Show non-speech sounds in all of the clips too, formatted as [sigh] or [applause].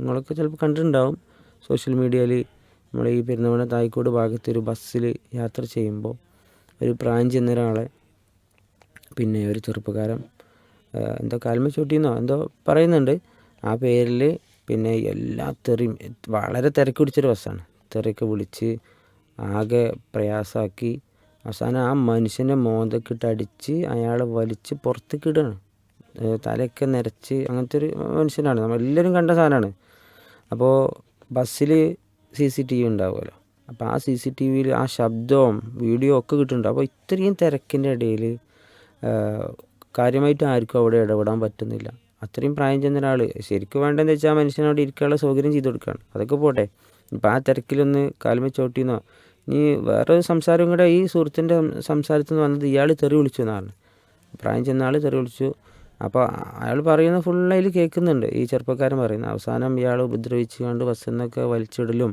നിങ്ങളൊക്കെ ചിലപ്പോൾ കണ്ടിട്ടുണ്ടാവും. സോഷ്യൽ മീഡിയയിൽ നമ്മൾ ഈ പെരുന്തമണ തായിക്കോട് ഭാഗത്ത് ഒരു ബസ്സിൽ യാത്ര ചെയ്യുമ്പോൾ ഒരു പ്രാഞ്ച് ചെന്ന ഒരാളെ പിന്നെ ഒരു ചെറുപ്പക്കാരൻ എന്തോ കാൽമ ചൂട്ടിന്നോ എന്തോ പറയുന്നുണ്ട്. ആ പേരിൽ പിന്നെ എല്ലാ തെറിയും വളരെ തിരക്ക് പിടിച്ചൊരു ബസ്സാണ് തെറിയൊക്കെ വിളിച്ച് ആകെ പ്രയാസമാക്കി അവസാനം ആ മനുഷ്യനെ മോന്തക്കിട്ട് അടിച്ച് അയാളെ വലിച്ച് പുറത്തേക്ക് ഇടുകയാണ്. തലയൊക്കെ നിരച്ച് അങ്ങനത്തെ ഒരു മനുഷ്യനാണ്. നമ്മളെല്ലാവരും കണ്ട സാധനമാണ്. അപ്പോൾ ബസ്സിൽ സി സി ടി വി ഉണ്ടാവുമല്ലോ. അപ്പോൾ ആ സി സി ടി വിയിൽ ആ ശബ്ദവും വീഡിയോ ഒക്കെ കിട്ടുന്നുണ്ട്. അപ്പോൾ ഇത്രയും തിരക്കിന്റെ ഇടയിൽ കാര്യമായിട്ട് ആർക്കും അവിടെ ഇടപെടാൻ പറ്റുന്നില്ല. അത്രയും പ്രായം ചെന്ന ഒരാൾ ശരിക്കും വേണ്ടതെന്ന് വെച്ചാൽ ആ മനുഷ്യന് അവിടെ ഇരിക്കാനുള്ള സൗകര്യം ചെയ്ത് കൊടുക്കുകയാണ്. അതൊക്കെ പോട്ടെ. ഇപ്പം ആ തിരക്കിലൊന്ന് കാലം ചോട്ടിന്നോ. ഇനി വേറെ ഒരു സംസാരം കൂടെ ഈ സുഹൃത്തിന്റെ സംസാരത്തിൽ നിന്ന് വന്നത് ഇയാൾ തെറി വിളിച്ചു എന്നാണ്. പ്രായം ചെന്ന ആൾ തെറി വിളിച്ചു. അപ്പോൾ അയാൾ പറയുന്ന ഫുൾ അതിൽ കേൾക്കുന്നുണ്ട്. ഈ ചെറുപ്പക്കാരൻ പറയുന്നത് അവസാനം ഇയാൾ ഉപദ്രവിച്ച് കണ്ട് ബസ്സിൽ നിന്നൊക്കെ വലിച്ചിടലും.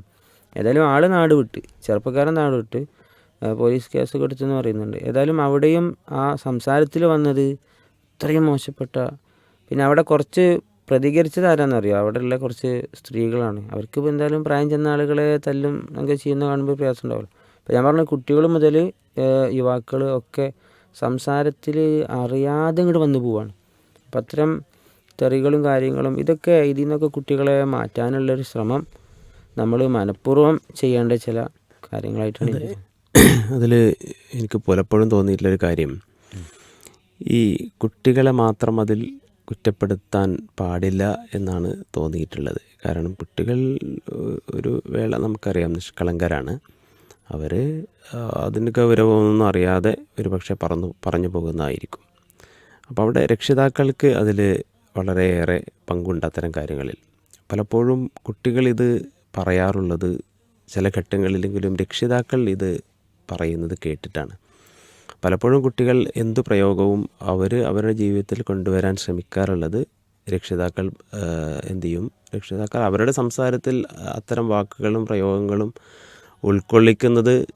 ഏതായാലും ആൾ നാട് വിട്ട് ചെറുപ്പക്കാരൻ നാട് വിട്ട് പോലീസ് കേസ് കൊടുത്തെന്ന് പറയുന്നുണ്ട്. ഏതായാലും അവിടെയും ആ സംസാരത്തിൽ വന്നത് ഇത്രയും മോശപ്പെട്ട പിന്നെ അവിടെ കുറച്ച് പ്രതികരിച്ചത് ആരാന്നറിയോ? അവിടെയുള്ള കുറച്ച് സ്ത്രീകളാണ്. അവർക്ക് ഇപ്പോൾ എന്തായാലും പ്രായം ചെന്ന ആളുകളെ തല്ലും ഒക്കെ ചെയ്യുന്ന കാണുമ്പോൾ പ്രയാസം ഉണ്ടാവില്ല. അപ്പോൾ ഞാൻ പറഞ്ഞ കുട്ടികൾ മുതൽ യുവാക്കൾ ഒക്കെ സംസാരത്തിൽ അറിയാതെ ഇങ്ങോട്ട് വന്നു പോവാണ്. അപ്പം അത്തരം തെറികളും കാര്യങ്ങളും ഇതൊക്കെ ഇതിൽ നിന്നൊക്കെ കുട്ടികളെ മാറ്റാനുള്ളൊരു ശ്രമം നമ്മൾ മനഃപൂർവം ചെയ്യേണ്ട ചില കാര്യങ്ങളായിട്ടാണ് [clears throat] അതിൽ എനിക്ക് പലപ്പോഴും തോന്നിയിട്ടുള്ളൊരു കാര്യം. ഈ കുട്ടികളെ മാത്രം അതിൽ കുറ്റപ്പെടുത്താൻ പാടില്ല എന്നാണ് തോന്നിയിട്ടുള്ളത്. കാരണം കുട്ടികൾ ഒരു വേള നമുക്കറിയാം നിഷ്കളങ്കരാണ്. അവർ അതിന്റെ ഗൗരവമൊന്നും അറിയാതെ ഒരു പക്ഷേ പറന്നു പറഞ്ഞു പോകുന്നതായിരിക്കും. അപ്പോൾ അവിടെ രക്ഷിതാക്കൾക്ക് അതിൽ വളരെയേറെ പങ്കുണ്ട് അത്തരം കാര്യങ്ങളിൽ. പലപ്പോഴും കുട്ടികളിത് പറയാറുള്ളത് ചില ഘട്ടങ്ങളിലെങ്കിലും രക്ഷിതാക്കൾ ഇത് പറയുന്നത് കേട്ടിട്ടാണ്. പലപ്പോഴും കുട്ടികൾ എന്ത് പ്രയോഗവും അവർ അവരുടെ ജീവിതത്തിൽ കൊണ്ടുവരാൻ ശ്രമിക്കാറുള്ളത് രക്ഷിതാക്കൾ എന്തു ചെയ്യും? രക്ഷിതാക്കൾ അവരുടെ സംസാരത്തിൽ അത്തരം വാക്കുകളും പ്രയോഗങ്ങളും ഉൾക്കൊള്ളിക്കുന്നത്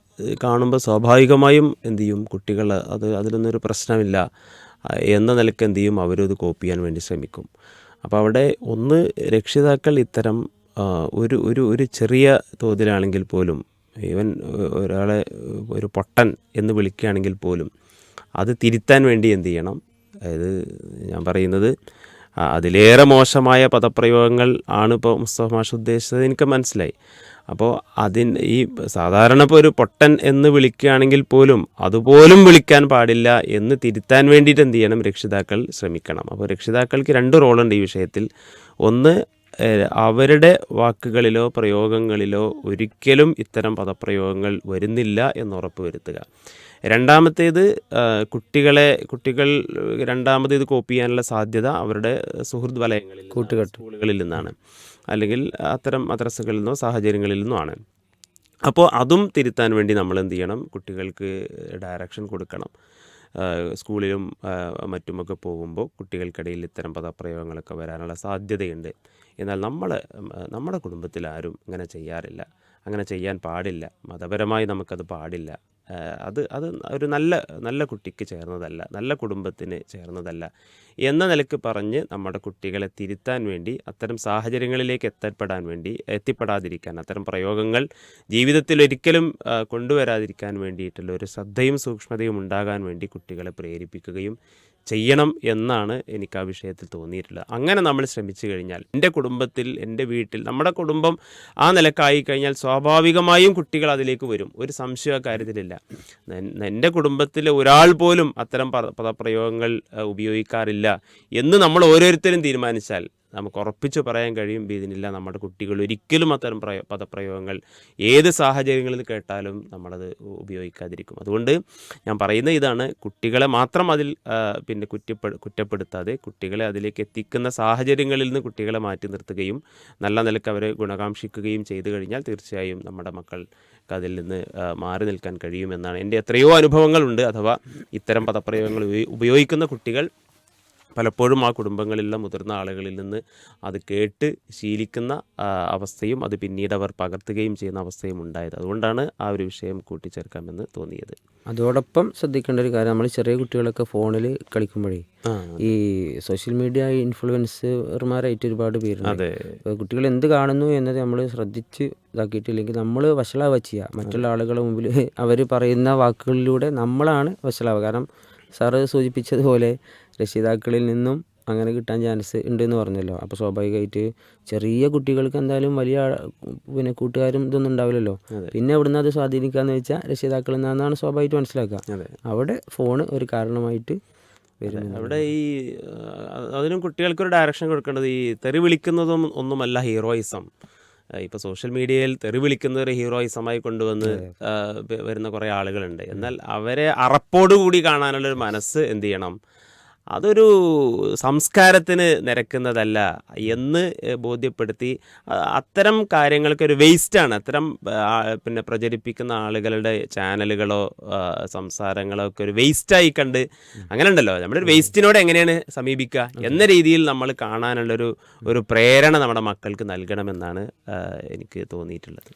കാണുമ്പോൾ സ്വാഭാവികമായും എന്തു ചെയ്യും? കുട്ടികൾ അത് അതിലൊന്നൊരു പ്രശ്നമില്ല. എന്ന നിലയ്ക്ക് എന്ത് ചെയ്യും? അവരത് കോപ്പി ചെയ്യാൻ വേണ്ടി ശ്രമിക്കും. അപ്പോൾ അവിടെ ഒന്ന് രക്ഷിതാക്കൾ ഇത്തരം ഒരു ഒരു ഒരു ചെറിയ തോതിലാണെങ്കിൽ പോലും ഈവൻ ഒരാളെ ഒരു പൊട്ടൻ എന്ന് വിളിക്കുകയാണെങ്കിൽ പോലും അത് തിരുത്താൻ വേണ്ടി എന്ത് ചെയ്യണം? അതായത് ഞാൻ പറയുന്നത് അതിലേറെ മോശമായ പദപ്രയോഗങ്ങൾ ആണ് ഇപ്പോൾ മുസ്തഫ മാഷ് ഉദ്ദേശിച്ചത് എനിക്ക് മനസ്സിലായി. അപ്പോൾ അതിന് ഈ സാധാരണ ഇപ്പോൾ ഒരു പൊട്ടൻ എന്ന് വിളിക്കുകയാണെങ്കിൽ പോലും അതുപോലും വിളിക്കാൻ പാടില്ല എന്ന് തിരുത്താൻ വേണ്ടിയിട്ട് എന്ത് ചെയ്യണം? രക്ഷിതാക്കൾ ശ്രമിക്കണം. അപ്പോൾ രക്ഷിതാക്കൾക്ക് രണ്ട് റോളുണ്ട് ഈ വിഷയത്തിൽ. ഒന്ന് അവരുടെ വാക്കുകളിലോ പ്രയോഗങ്ങളിലോ ഒരിക്കലും ഇത്തരം പദപ്രയോഗങ്ങൾ വരുന്നില്ല എന്ന് ഉറപ്പ് വരുത്തുക രണ്ടാമത്തേത് കുട്ടികളെ കുട്ടികൾ രണ്ടാമത് ഇത് കോപ്പി ചെയ്യാനുള്ള സാധ്യത അവരുടെ സുഹൃത് വലയങ്ങളിൽ കൂട്ടുകെട്ട്. സ്കൂളുകളിൽ നിന്നാണ്. അല്ലെങ്കിൽ അത്തരം മദ്രസകളിൽ നിന്നോ സാഹചര്യങ്ങളിൽ നിന്നോ ആണ്. അപ്പോൾ അതും തിരുത്താൻ വേണ്ടി നമ്മൾ എന്ത് ചെയ്യണം? കുട്ടികൾക്ക് ഡയറക്ഷൻ കൊടുക്കണം. സ്കൂളിലും മറ്റുമൊക്കെ പോകുമ്പോൾ കുട്ടികൾക്കിടയിൽ ഇത്തരം പദപ്രയോഗങ്ങളൊക്കെ വരാനുള്ള സാധ്യതയുണ്ട്. എന്നാൽ നമ്മൾ നമ്മുടെ കുടുംബത്തിൽ ആരും അങ്ങനെ ചെയ്യാറില്ല. അങ്ങനെ ചെയ്യാൻ പാടില്ല. മതപരമായി നമുക്കത് പാടില്ല. അത് അത് ഒരു നല്ല നല്ല കുട്ടിക്ക് ചേർന്നതല്ല നല്ല കുടുംബത്തിന് ചേർന്നതല്ല എന്ന നിലയ്ക്ക് പറഞ്ഞ് നമ്മുടെ കുട്ടികളെ തിരുത്താൻ വേണ്ടി അത്തരം സാഹചര്യങ്ങളിലേക്ക് എത്തപ്പെടാൻ വേണ്ടി എത്തിപ്പെടാതിരിക്കാൻ അത്തരം പ്രയോഗങ്ങൾ ജീവിതത്തിൽ ഒരിക്കലും കൊണ്ടുവരാതിരിക്കാൻ വേണ്ടിയിട്ടുള്ള ഒരു ശ്രദ്ധയും സൂക്ഷ്മതയും ഉണ്ടാകാൻ വേണ്ടി കുട്ടികളെ പ്രേരിപ്പിക്കുകയും ചെയ്യണം എന്നാണ് എനിക്ക് ആ വിഷയത്തിൽ തോന്നിയിട്ടുള്ളത്. അങ്ങനെ നമ്മൾ ശ്രമിച്ചു കഴിഞ്ഞാൽ എന്റെ കുടുംബത്തിൽ എന്റെ വീട്ടിൽ നമ്മുടെ കുടുംബം ആ നിലക്കായി കഴിഞ്ഞാൽ സ്വാഭാവികമായും കുട്ടികൾ അതിലേക്ക് വരും. ഒരു സംശയ കാര്യത്തിലില്ല. എന്റെ കുടുംബത്തിൽ ഒരാൾ പോലും അത്തരം പദ- പദപ്രയോഗങ്ങൾ ഉപയോഗിക്കാറില്ല എന്ന് നമ്മൾ ഓരോരുത്തരും തീരുമാനിച്ചാൽ നമുക്ക് ഉറപ്പിച്ച് പറയാൻ കഴിയും ഇതിനില്ല നമ്മുടെ കുട്ടികൾ ഒരിക്കലും അത്തരം പ്രയോ പദപ്രയോഗങ്ങൾ ഏത് സാഹചര്യങ്ങളിൽ കേട്ടാലും നമ്മളത് ഉപയോഗിക്കാതിരിക്കും. അതുകൊണ്ട് ഞാൻ പറയുന്ന ഇതാണ് കുട്ടികളെ മാത്രം അതിൽ പിന്നെ കുറ്റപ്പെടു കുറ്റപ്പെടുത്താതെ കുട്ടികളെ അതിലേക്ക് എത്തിക്കുന്ന സാഹചര്യങ്ങളിൽ നിന്ന് കുട്ടികളെ മാറ്റി നിർത്തുകയും നല്ല നിലയ്ക്ക് അവരെ ഗുണകാംക്ഷിക്കുകയും ചെയ്തു കഴിഞ്ഞാൽ തീർച്ചയായും നമ്മുടെ മക്കൾക്ക് അതിൽ നിന്ന് മാറി നിൽക്കാൻ കഴിയുമെന്നാണ് എന്റെ എത്രയോ അനുഭവങ്ങളുണ്ട്. അഥവാ ഇത്തരം പദപ്രയോഗങ്ങൾ ഉപയോഗിക്കുന്ന കുട്ടികൾ പലപ്പോഴും ആ കുടുംബങ്ങളിലുള്ള മുതിർന്ന ആളുകളിൽ നിന്ന് അത് കേട്ട് ശീലിക്കുന്ന അവസ്ഥയും അത് പിന്നീട് അവർ പകർത്തുകയും ചെയ്യുന്ന അവസ്ഥയും ഉണ്ടായത്. അതുകൊണ്ടാണ് ആ ഒരു വിഷയം കൂട്ടിച്ചേർക്കാമെന്ന് തോന്നിയത്. അതോടൊപ്പം ശ്രദ്ധിക്കേണ്ട ഒരു കാര്യം നമ്മൾ ചെറിയ കുട്ടികളൊക്കെ ഫോണിൽ കളിക്കുമ്പോഴേ ഈ സോഷ്യൽ മീഡിയ ഇൻഫ്ലുവൻസർമാരായിട്ട് ഒരുപാട് പേരുണ്ട്. കുട്ടികൾ എന്ത് കാണുന്നു എന്നത് നമ്മൾ ശ്രദ്ധിച്ച് ഇതാക്കിയിട്ടില്ലെങ്കിൽ നമ്മൾ വഷളാവുക ചെയ്യുക മറ്റുള്ള ആളുകളുടെ മുമ്പിൽ അവർ പറയുന്ന വാക്കുകളിലൂടെ നമ്മളാണ് വഷളാവുക. കാരണം സാറ് സൂചിപ്പിച്ചതുപോലെ രക്ഷിതാക്കളിൽ നിന്നും അങ്ങനെ കിട്ടാൻ ചാൻസ് ഉണ്ട് എന്ന് പറഞ്ഞല്ലോ. അപ്പോൾ സ്വാഭാവികമായിട്ട് ചെറിയ കുട്ടികൾക്ക് എന്തായാലും വലിയ പിന്നെ കൂട്ടുകാരും ഇതൊന്നും ഉണ്ടാവില്ലല്ലോ. പിന്നെ എവിടുന്ന് അത് സ്വാധീനിക്കാന്ന് വെച്ചാൽ രക്ഷിതാക്കളിൽ നിന്നാണ് സ്വാഭാവികമായിട്ട് മനസ്സിലാക്കുക. അവിടെ ഫോണ് ഒരു കാരണമായിട്ട് അവിടെ ഈ അതിനും കുട്ടികൾക്ക് ഒരു ഡയറക്ഷൻ കൊടുക്കേണ്ടത് ഈ തെറി വിളിക്കുന്നതും ഒന്നുമല്ല ഹീറോയിസം ഇപ്പോൾ സോഷ്യൽ മീഡിയയിൽ തെറി വിളിക്കുന്ന ഒരു ഹീറോയിസമായി കൊണ്ടുവന്ന് വരുന്ന കുറേ ആളുകളുണ്ട്. എന്നാൽ അവരെ അറപ്പോടുകൂടി കാണാനുള്ളൊരു മനസ്സ് എന്ത് ചെയ്യണം? അതൊരു സംസ്കാരത്തിന് നിരക്കുന്നതല്ല എന്ന് ബോധ്യപ്പെടുത്തി. അത്തരം കാര്യങ്ങൾക്ക് ഒരു വേസ്റ്റാണ് അത്തരം പിന്നെ പ്രചരിപ്പിക്കുന്ന ആളുകളുടെ ചാനലുകളോ സംസാരങ്ങളോ ഒക്കെ ഒരു വേസ്റ്റായി കണ്ട് അങ്ങനെ ഉണ്ടല്ലോ നമ്മുടെ ഒരു വേസ്റ്റിനോട് എങ്ങനെയാണ് സമീപിക്കുക എന്ന രീതിയിൽ നമ്മൾ കാണാനുള്ളൊരു ഒരു പ്രേരണ നമ്മുടെ മക്കൾക്ക് നൽകണമെന്നാണ് എനിക്ക് തോന്നിയിട്ടുള്ളത്.